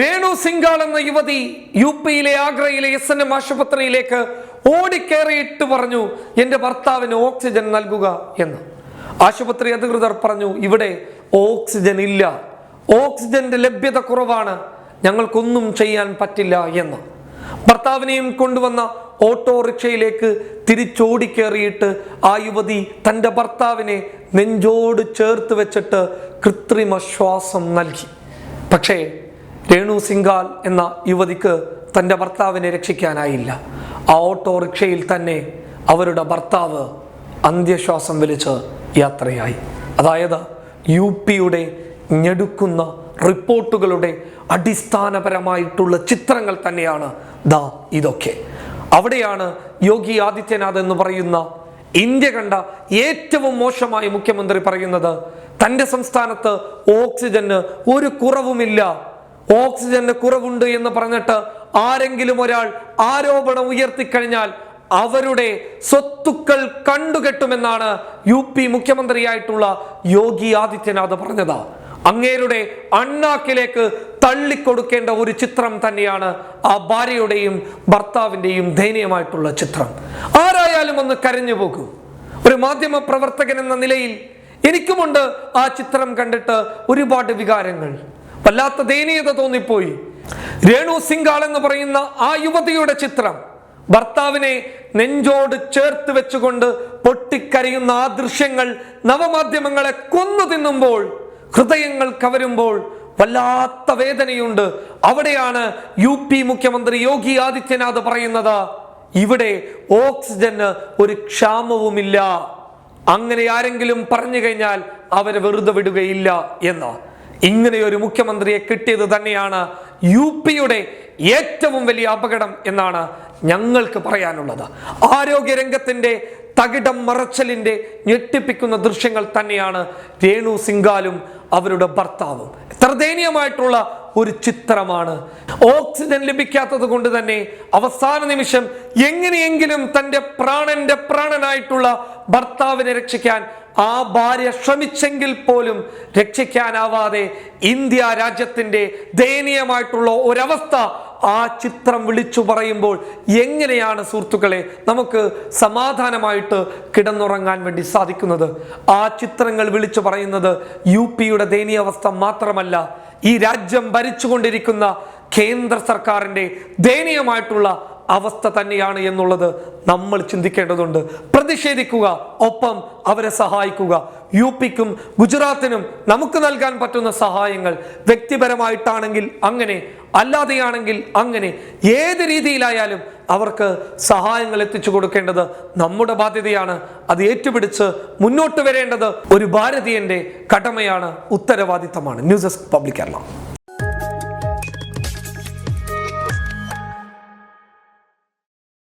രേണു സിംഗാൾ എന്ന യുവതി യു പിയിലെ ആഗ്രയിലെ എസ് എൻ എം ആശുപത്രിയിലേക്ക് ഓടിക്കേറിയിട്ട് പറഞ്ഞു എന്റെ ഭർത്താവിന് ഓക്സിജൻ നൽകുക എന്ന്. ആശുപത്രി അധികൃതർ പറഞ്ഞു ഇവിടെ ഓക്സിജൻ ഇല്ല. ഓക്സിജന്റെ ലഭ്യത കുറവാണ്. ഞങ്ങൾക്കൊന്നും ചെയ്യാൻ പറ്റില്ല എന്ന്. ഭർത്താവിനെയും കൊണ്ടുവന്ന ഓട്ടോറിക്ഷയിലേക്ക് തിരിച്ചോടിക്കേറിയിട്ട് ആ യുവതി തന്റെ ഭർത്താവിനെ നെഞ്ചോട് ചേർത്ത് വെച്ചിട്ട് കൃത്രിമ ശ്വാസം നൽകി. പക്ഷേ രേണു സിംഗാൽ എന്ന യുവതിക്ക് തന്റെ ഭർത്താവിനെ രക്ഷിക്കാനായില്ല. ആ ഓട്ടോറിക്ഷയിൽ തന്നെ അവരുടെ ഭർത്താവ് അന്ത്യശ്വാസം വലിച്ച് യാത്രയായി. അതായത് യു പിയുടെ ഞെടുക്കുന്ന റിപ്പോർട്ടുകളുടെ അടിസ്ഥാനപരമായിട്ടുള്ള ചിത്രങ്ങൾ തന്നെയാണ് ദാ ഇതൊക്കെ. അവിടെയാണ് യോഗി ആദിത്യനാഥ് എന്ന് പറയുന്ന ഇന്ത്യ കണ്ട ഏറ്റവും മോശമായി മുഖ്യമന്ത്രി പറയുന്നത് തന്റെ സംസ്ഥാനത്ത് ഓക്സിജന് ഒരു കുറവുമില്ല ഓക്സിജന് കുറവുണ്ട് എന്ന് പറഞ്ഞിട്ട് ആരെങ്കിലും ഒരാൾ ആരോപണം ഉയർത്തിക്കഴിഞ്ഞാൽ അവരുടെ സ്വത്തുക്കൾ കണ്ടുകെട്ടുമെന്നാണ് യു പി മുഖ്യമന്ത്രിയായിട്ടുള്ള യോഗി ആദിത്യനാഥ് പറഞ്ഞത്. അങ്ങേരുടെ അണ്ണാക്കിലേക്ക് തള്ളിക്കൊടുക്കേണ്ട ഒരു ചിത്രം തന്നെയാണ് ആ ഭാര്യയുടെയും ഭർത്താവിന്റെയും ദയനീയമായിട്ടുള്ള ചിത്രം. ആരായാലും ഒന്ന് കരഞ്ഞു പോകൂ. ഒരു മാധ്യമ പ്രവർത്തകൻ എന്ന നിലയിൽ എനിക്കുമുണ്ട് ആ ചിത്രം കണ്ടിട്ട് ഒരുപാട് വികാരങ്ങൾ. വല്ലാത്ത ദയനീയത തോന്നിപ്പോയി. രേണു സിംഗാൾ എന്ന് പറയുന്ന ആ യുവതിയുടെ ചിത്രം ഭർത്താവിനെ നെഞ്ചോട് ചേർത്ത് വെച്ചുകൊണ്ട് പൊട്ടിക്കരയുന്ന ആ ദൃശ്യങ്ങൾ നവമാധ്യമങ്ങളെ കൊന്നു തിന്നുമ്പോൾ ഹൃദയങ്ങൾ കവരുമ്പോൾ വല്ലാത്ത വേദനയുണ്ട്. അവിടെയാണ് യു പി മുഖ്യമന്ത്രി യോഗി ആദിത്യനാഥ് പറയുന്നത് ഇവിടെ ഓക്സിജന് ഒരു ക്ഷാമവുമില്ല. അങ്ങനെ ആരെങ്കിലും പറഞ്ഞു കഴിഞ്ഞാൽ അവരെ വെറുതെ വിടുകയില്ല എന്ന്. ഇങ്ങനെ ഒരു മുഖ്യമന്ത്രിയെ കിട്ടിയത് തന്നെയാണ് യു പിയുടെ ഏറ്റവും വലിയ അപകടം എന്നാണ് ഞങ്ങൾക്ക് പറയാനുള്ളത്. ആരോഗ്യരംഗത്തിന്റെ തകിടം മറച്ചലിന്റെ ഞെട്ടിപ്പിക്കുന്ന ദൃശ്യങ്ങൾ തന്നെയാണ് രേണു സിംഗാലും അവരുടെ ഭർത്താവും. എത്ര ദയനീയമായിട്ടുള്ള ഒരു ചിത്രമാണ്. ഓക്സിജൻ ലഭിക്കാത്തത് കൊണ്ട് തന്നെ അവസാന നിമിഷം എങ്ങനെയെങ്കിലും തന്റെ പ്രാണന്റെ പ്രാണനായിട്ടുള്ള ഭർത്താവിനെ രക്ഷിക്കാൻ ആ ഭാര്യ ശ്രമിച്ചെങ്കിൽ പോലും രക്ഷിക്കാനാവാതെ ഇന്ത്യ രാജ്യത്തിന്റെ ദയനീയമായിട്ടുള്ള ഒരവസ്ഥ ആ ചിത്രം വിളിച്ചു പറയുമ്പോൾ എങ്ങനെയാണ് സുഹൃത്തുക്കളെ നമുക്ക് സമാധാനമായിട്ട് കിടന്നുറങ്ങാൻ വേണ്ടി സാധിക്കുന്നത്? ആ ചിത്രങ്ങൾ വിളിച്ചു പറയുന്നത് യു പിയുടെ ദയനീയാവസ്ഥ മാത്രമല്ല ഈ രാജ്യം ഭരിച്ചുകൊണ്ടിരിക്കുന്ന കേന്ദ്ര സർക്കാരിന്റെ ദയനീയമായിട്ടുള്ള അവസ്ഥ തന്നെയാണ് എന്നുള്ളത് നമ്മൾ ചിന്തിക്കേണ്ടതുണ്ട്. പ്രതിഷേധിക്കുക ഒപ്പം അവരെ സഹായിക്കുക. യു പിക്കും ഗുജറാത്തിനും നമുക്ക് നൽകാൻ പറ്റുന്ന സഹായങ്ങൾ വ്യക്തിപരമായിട്ടാണെങ്കിൽ അങ്ങനെ അല്ലാതെയാണെങ്കിൽ അങ്ങനെ ഏത് രീതിയിലായാലും അവർക്ക് സഹായങ്ങൾ എത്തിച്ചു കൊടുക്കേണ്ടത് നമ്മുടെ ബാധ്യതയാണ്. അത് ഏറ്റുപിടിച്ച് മുന്നോട്ട് വരേണ്ടത് ഒരു ഭാരതീയന്റെ കടമയാണ് ഉത്തരവാദിത്തമാണ്. News desk public Kerala.